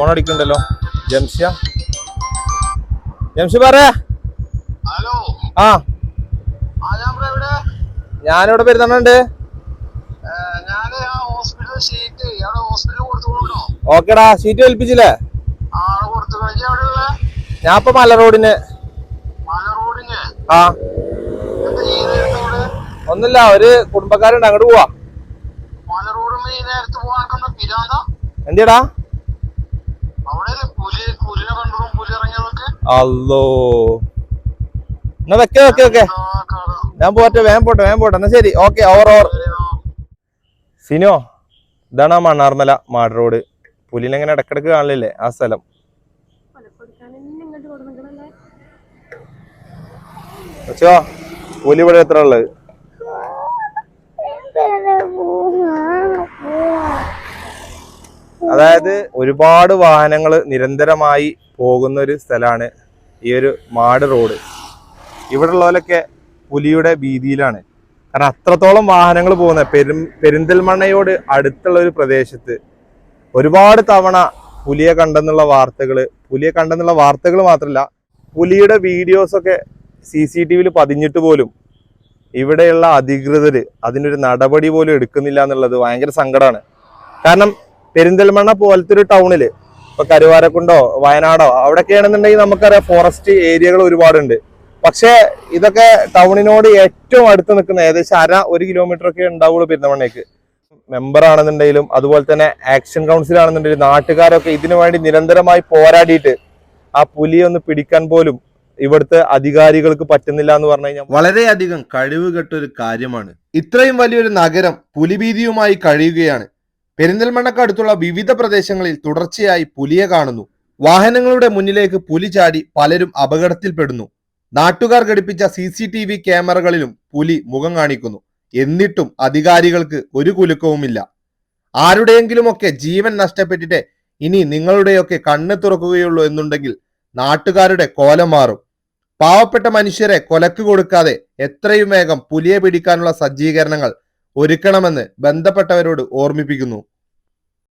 Phone അടിക്കണ്ടല്ലോ ജംഷ്യ Jamshi പറ ആ ഞാനിവിടെ പെരുന്നുണ്ട് ഷീറ്റ് ഓക്കേടാ സീറ്റ് ഏൽപ്പിച്ചില്ലേ ഞാൻ ഇപ്പൊ മല റോഡിന്. ആ. ഒന്നുമില്ല ഒരു കുടുംബക്കാരുണ്ട് അങ്ങോട്ട് പോവാ. എന്തിടാ എന്തിയടാ അവിടെ അല്ലേ പുലി പുലിനെ കണ്ടതും പുലി ഇറങ്ങിയതൊക്കെ അല്ലോ എന്നാ വെക്കേ വെക്കേ വെക്കേ. ഞാൻ പോട്ടെ വേഗം പോട്ടെ വേഗം പോട്ടെ. എന്നാ ശരി. ഓക്കെ ഓവർ ഓവർ സിനോ ഇതാണ് ആ മണ്ണാർമല മാട് റോഡ്. പുലിനെ ഇങ്ങനെ ഇടക്കിടക്ക് കാണില്ലേ? ആ സ്ഥലം. പുലി ഇവിടെ എത്ര ഉള്ളത്? അതായത് ഒരുപാട് വാഹനങ്ങൾ നിരന്തരമായി പോകുന്ന ഒരു സ്ഥലമാണ് ഈ ഒരു മാട് റോഡ്. ഇവിടെ ഉള്ളവരൊക്കെ പുലിയുടെ ഭീതിയിലാണ്. കാരണം അത്രത്തോളം വാഹനങ്ങൾ പോകുന്ന. പെരും പെരിന്തൽമണ്ണയോട് അടുത്തുള്ള ഒരു പ്രദേശത്ത് ഒരുപാട് തവണ പുലിയെ കണ്ടെന്നുള്ള വാർത്തകൾ പുലിയെ കണ്ടെന്നുള്ള വാർത്തകൾ മാത്രമല്ല പുലിയുടെ വീഡിയോസൊക്കെ സി സി ടി വിയിൽ പതിഞ്ഞിട്ട് പോലും ഇവിടെയുള്ള അധികൃതർ അതിനൊരു നടപടി പോലും എടുക്കുന്നില്ല എന്നുള്ളത് ഭയങ്കര സങ്കടമാണ് കാരണം പെരിന്തൽമണ്ണ പോലത്തെ ഒരു ടൗണിൽ. ഇപ്പൊ കരുവാരക്കുണ്ടോ വയനാടോ അവിടെയൊക്കെയാണെന്നുണ്ടെങ്കിൽ നമുക്കറിയാം ഫോറസ്റ്റ് ഏരിയകൾ ഒരുപാടുണ്ട്. പക്ഷേ ഇതൊക്കെ ടൗണിനോട് ഏറ്റവും അടുത്ത് നിൽക്കുന്ന ഏകദേശം അര ഒരു കിലോമീറ്റർ ഒക്കെ ഉണ്ടാവുള്ളൂ പെരുന്തൽമണ്ണയ്ക്ക്. മെമ്പർ ആണെന്നുണ്ടെങ്കിലും അതുപോലെ തന്നെ ആക്ഷൻ കൗൺസിൽ ആണെന്നുണ്ടെങ്കിലും നാട്ടുകാരൊക്കെ ഇതിനു വേണ്ടി നിരന്തരമായി പോരാടിയിട്ട് ആ പുലിയെ ഒന്ന് പിടിക്കാൻ പോലും ഇവിടുത്തെ അധികാരികൾക്ക് പറ്റുന്നില്ല എന്ന് പറഞ്ഞു കഴിഞ്ഞാൽ വളരെയധികം കഴിവുകെട്ടൊരു കാര്യമാണ്. ഇത്രയും വലിയൊരു നഗരം പുലിഭീതിയുമായി കഴിയുകയാണ്. പെരിന്തൽമണ്ണക്കടുത്തുള്ള വിവിധ പ്രദേശങ്ങളിൽ തുടർച്ചയായി പുലിയെ കാണുന്നു. വാഹനങ്ങളുടെ മുന്നിലേക്ക് പുലി ചാടി പലരും അപകടത്തിൽപ്പെടുന്നു. നാട്ടുകാർ ഘടിപ്പിച്ച സി സി ടി വി ക്യാമറകളിലും പുലി മുഖം കാണിക്കുന്നു. എന്നിട്ടും അധികാരികൾക്ക് ഒരു കുലുക്കവുമില്ല. ആരുടെയെങ്കിലുമൊക്കെ ജീവൻ നഷ്ടപ്പെട്ടിട്ട് ഇനി നിങ്ങളുടെയൊക്കെ കണ്ണ് തുറക്കുകയുള്ളൂ എന്നുണ്ടെങ്കിൽ നാട്ടുകാരുടെ കോലം മാറും. പാവപ്പെട്ട മനുഷ്യരെ കൊലക്ക് കൊടുക്കാതെ എത്രയും വേഗം പുലിയെ പിടിക്കാനുള്ള സജ്ജീകരണങ്ങൾ ഒരുക്കണമെന്ന് ബന്ധപ്പെട്ടവരോട് ഓർമ്മിപ്പിക്കുന്നു.